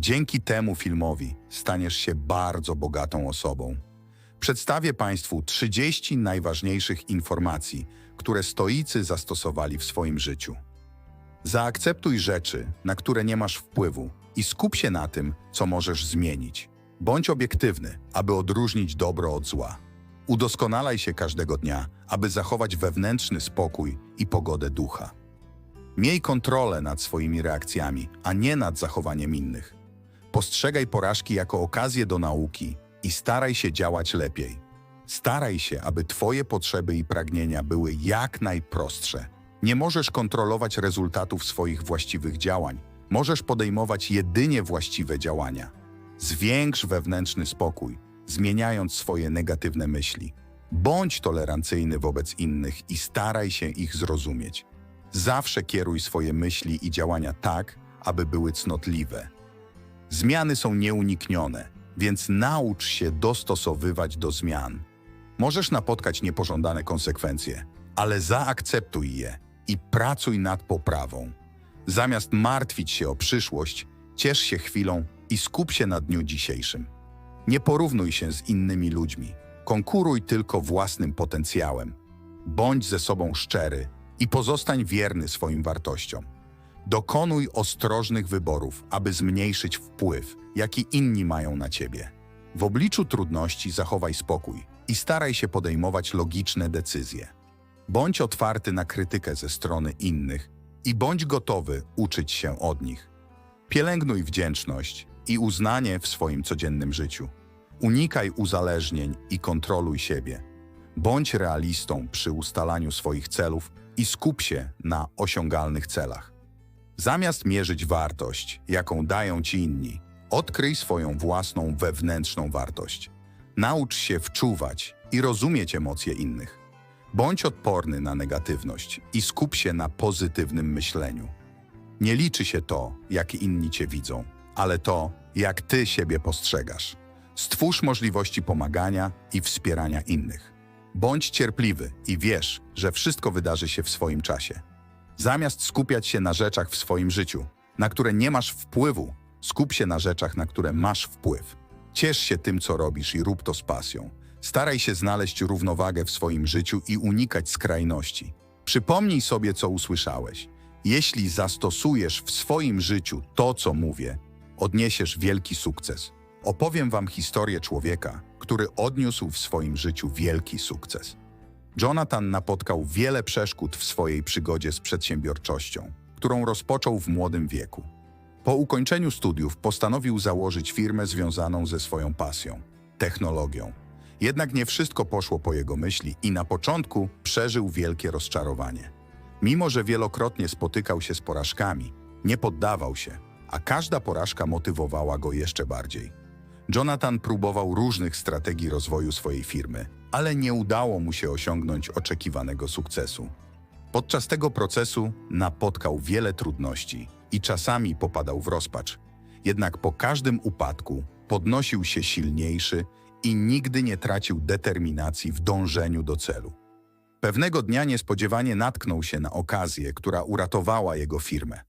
Dzięki temu filmowi staniesz się bardzo bogatą osobą. Przedstawię Państwu 30 najważniejszych informacji, które stoicy zastosowali w swoim życiu. Zaakceptuj rzeczy, na które nie masz wpływu i skup się na tym, co możesz zmienić. Bądź obiektywny, aby odróżnić dobro od zła. Udoskonalaj się każdego dnia, aby zachować wewnętrzny spokój i pogodę ducha. Miej kontrolę nad swoimi reakcjami, a nie nad zachowaniem innych. Postrzegaj porażki jako okazję do nauki i staraj się działać lepiej. Staraj się, aby Twoje potrzeby i pragnienia były jak najprostsze. Nie możesz kontrolować rezultatów swoich właściwych działań. Możesz podejmować jedynie właściwe działania. Zwiększ wewnętrzny spokój, zmieniając swoje negatywne myśli. Bądź tolerancyjny wobec innych i staraj się ich zrozumieć. Zawsze kieruj swoje myśli i działania tak, aby były cnotliwe. Zmiany są nieuniknione, więc naucz się dostosowywać do zmian. Możesz napotkać niepożądane konsekwencje, ale zaakceptuj je i pracuj nad poprawą. Zamiast martwić się o przyszłość, ciesz się chwilą i skup się na dniu dzisiejszym. Nie porównuj się z innymi ludźmi. Konkuruj tylko własnym potencjałem. Bądź ze sobą szczery i pozostań wierny swoim wartościom. Dokonuj ostrożnych wyborów, aby zmniejszyć wpływ, jaki inni mają na ciebie. W obliczu trudności zachowaj spokój i staraj się podejmować logiczne decyzje. Bądź otwarty na krytykę ze strony innych i bądź gotowy uczyć się od nich. Pielęgnuj wdzięczność i uznanie w swoim codziennym życiu. Unikaj uzależnień i kontroluj siebie. Bądź realistą przy ustalaniu swoich celów i skup się na osiągalnych celach. Zamiast mierzyć wartość, jaką dają ci inni, odkryj swoją własną wewnętrzną wartość. Naucz się wczuwać i rozumieć emocje innych. Bądź odporny na negatywność i skup się na pozytywnym myśleniu. Nie liczy się to, jak inni cię widzą, ale to, jak ty siebie postrzegasz. Stwórz możliwości pomagania i wspierania innych. Bądź cierpliwy i wiesz, że wszystko wydarzy się w swoim czasie. Zamiast skupiać się na rzeczach w swoim życiu, na które nie masz wpływu, skup się na rzeczach, na które masz wpływ. Ciesz się tym, co robisz i rób to z pasją. Staraj się znaleźć równowagę w swoim życiu i unikać skrajności. Przypomnij sobie, co usłyszałeś. Jeśli zastosujesz w swoim życiu to, co mówię, odniesiesz wielki sukces. Opowiem wam historię człowieka, który odniósł w swoim życiu wielki sukces. Jonathan napotkał wiele przeszkód w swojej przygodzie z przedsiębiorczością, którą rozpoczął w młodym wieku. Po ukończeniu studiów postanowił założyć firmę związaną ze swoją pasją technologią. Jednak nie wszystko poszło po jego myśli i na początku przeżył wielkie rozczarowanie. Mimo, że wielokrotnie spotykał się z porażkami, nie poddawał się, a każda porażka motywowała go jeszcze bardziej. Jonathan próbował różnych strategii rozwoju swojej firmy, ale nie udało mu się osiągnąć oczekiwanego sukcesu. Podczas tego procesu napotkał wiele trudności i czasami popadał w rozpacz. Jednak po każdym upadku podnosił się silniejszy i nigdy nie tracił determinacji w dążeniu do celu. Pewnego dnia niespodziewanie natknął się na okazję, która uratowała jego firmę.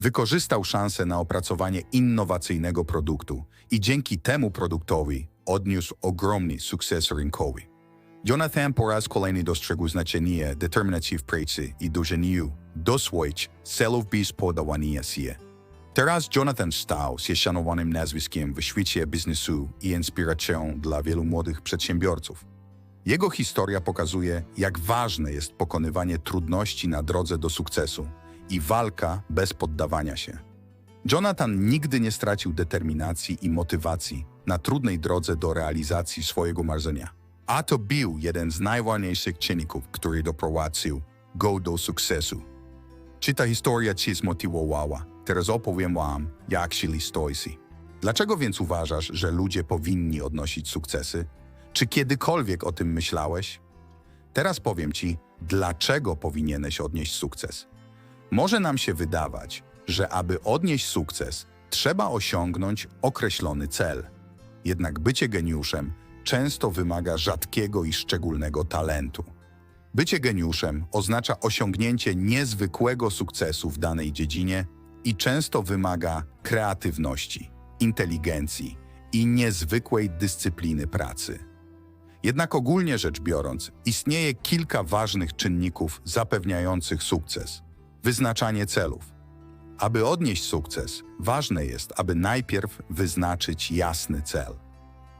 Wykorzystał szansę na opracowanie innowacyjnego produktu i dzięki temu produktowi odniósł ogromny sukces rynkowy. Jonathan po raz kolejny dostrzegł znaczenie determinacji w pracy i dążeniu doswoić celów bez podawania się. Teraz Jonathan stał się szanowanym nazwiskiem w świecie biznesu i inspiracją dla wielu młodych przedsiębiorców. Jego historia pokazuje, jak ważne jest pokonywanie trudności na drodze do sukcesu i walka bez poddawania się. Jonathan nigdy nie stracił determinacji i motywacji na trudnej drodze do realizacji swojego marzenia. A to był jeden z najważniejszych czynników, który doprowadził go do sukcesu. Czy ta historia cię zmotywowała? Teraz opowiem wam, jak się stoicy. Dlaczego więc uważasz, że ludzie powinni odnosić sukcesy? Czy kiedykolwiek o tym myślałeś? Teraz powiem ci, dlaczego powinieneś odnieść sukces. Może nam się wydawać, że aby odnieść sukces, trzeba osiągnąć określony cel. Jednak bycie geniuszem często wymaga rzadkiego i szczególnego talentu. Bycie geniuszem oznacza osiągnięcie niezwykłego sukcesu w danej dziedzinie i często wymaga kreatywności, inteligencji i niezwykłej dyscypliny pracy. Jednak ogólnie rzecz biorąc, istnieje kilka ważnych czynników zapewniających sukces. Wyznaczanie celów. Aby odnieść sukces, ważne jest, aby najpierw wyznaczyć jasny cel.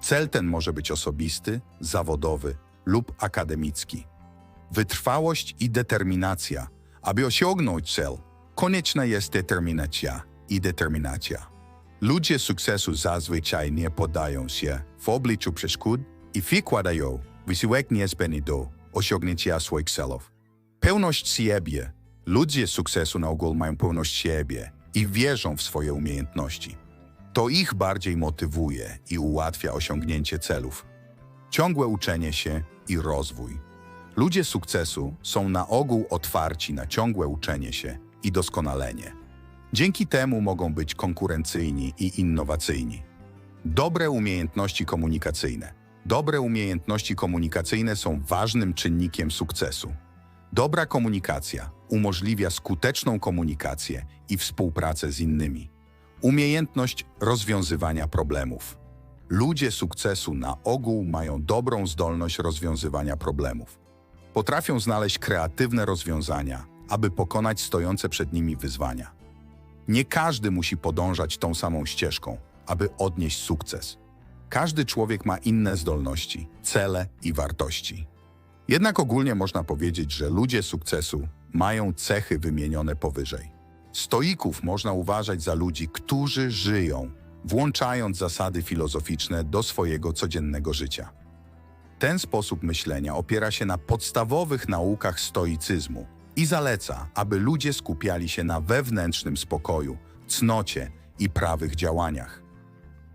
Cel ten może być osobisty, zawodowy lub akademicki. Wytrwałość i determinacja. Aby osiągnąć cel, konieczna jest determinacja i determinacja. Ludzie sukcesu zazwyczaj nie podają się w obliczu przeszkód i wykładają wysiłek niezbędny do osiągnięcia swoich celów. Pełność siebie. Ludzie sukcesu na ogół mają pewność siebie i wierzą w swoje umiejętności. To ich bardziej motywuje i ułatwia osiągnięcie celów. Ciągłe uczenie się i rozwój. Ludzie sukcesu są na ogół otwarci na ciągłe uczenie się i doskonalenie. Dzięki temu mogą być konkurencyjni i innowacyjni. Dobre umiejętności komunikacyjne. Dobre umiejętności komunikacyjne są ważnym czynnikiem sukcesu. Dobra komunikacja umożliwia skuteczną komunikację i współpracę z innymi. Umiejętność rozwiązywania problemów. Ludzie sukcesu na ogół mają dobrą zdolność rozwiązywania problemów. Potrafią znaleźć kreatywne rozwiązania, aby pokonać stojące przed nimi wyzwania. Nie każdy musi podążać tą samą ścieżką, aby odnieść sukces. Każdy człowiek ma inne zdolności, cele i wartości. Jednak ogólnie można powiedzieć, że ludzie sukcesu mają cechy wymienione powyżej. Stoików można uważać za ludzi, którzy żyją, włączając zasady filozoficzne do swojego codziennego życia. Ten sposób myślenia opiera się na podstawowych naukach stoicyzmu i zaleca, aby ludzie skupiali się na wewnętrznym spokoju, cnocie i prawych działaniach.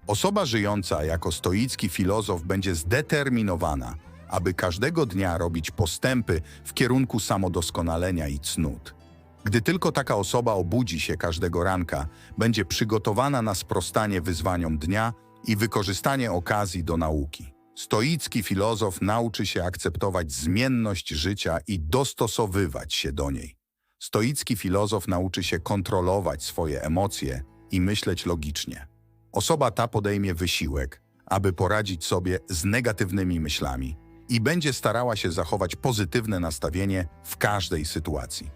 Osoba żyjąca jako stoicki filozof będzie zdeterminowana, aby każdego dnia robić postępy w kierunku samodoskonalenia i cnót. Gdy tylko taka osoba obudzi się każdego ranka, będzie przygotowana na sprostanie wyzwaniom dnia i wykorzystanie okazji do nauki. Stoicki filozof nauczy się akceptować zmienność życia i dostosowywać się do niej. Stoicki filozof nauczy się kontrolować swoje emocje i myśleć logicznie. Osoba ta podejmie wysiłek, aby poradzić sobie z negatywnymi myślami i będzie starała się zachować pozytywne nastawienie w każdej sytuacji.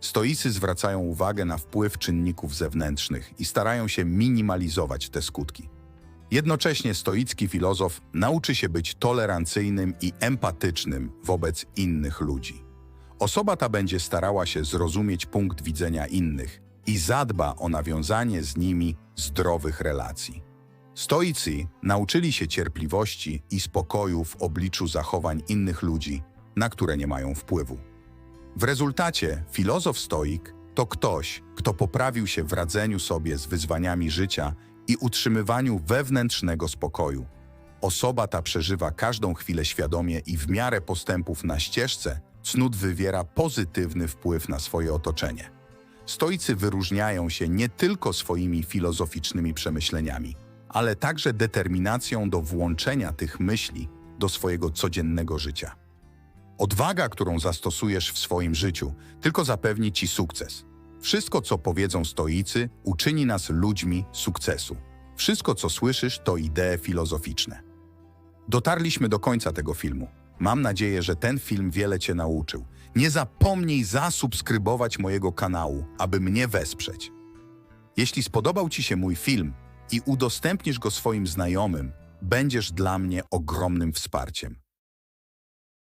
Stoicy zwracają uwagę na wpływ czynników zewnętrznych i starają się minimalizować te skutki. Jednocześnie stoicki filozof nauczy się być tolerancyjnym i empatycznym wobec innych ludzi. Osoba ta będzie starała się zrozumieć punkt widzenia innych i zadba o nawiązanie z nimi zdrowych relacji. Stoicy nauczyli się cierpliwości i spokoju w obliczu zachowań innych ludzi, na które nie mają wpływu. W rezultacie filozof stoik to ktoś, kto poprawił się w radzeniu sobie z wyzwaniami życia i utrzymywaniu wewnętrznego spokoju. Osoba ta przeżywa każdą chwilę świadomie i w miarę postępów na ścieżce cnót wywiera pozytywny wpływ na swoje otoczenie. Stoicy wyróżniają się nie tylko swoimi filozoficznymi przemyśleniami, ale także determinacją do włączenia tych myśli do swojego codziennego życia. Odwaga, którą zastosujesz w swoim życiu, tylko zapewni ci sukces. Wszystko, co powiedzą stoicy, uczyni nas ludźmi sukcesu. Wszystko, co słyszysz, to idee filozoficzne. Dotarliśmy do końca tego filmu. Mam nadzieję, że ten film wiele Cię nauczył. Nie zapomnij zasubskrybować mojego kanału, aby mnie wesprzeć. Jeśli spodobał Ci się mój film i udostępnisz go swoim znajomym, będziesz dla mnie ogromnym wsparciem.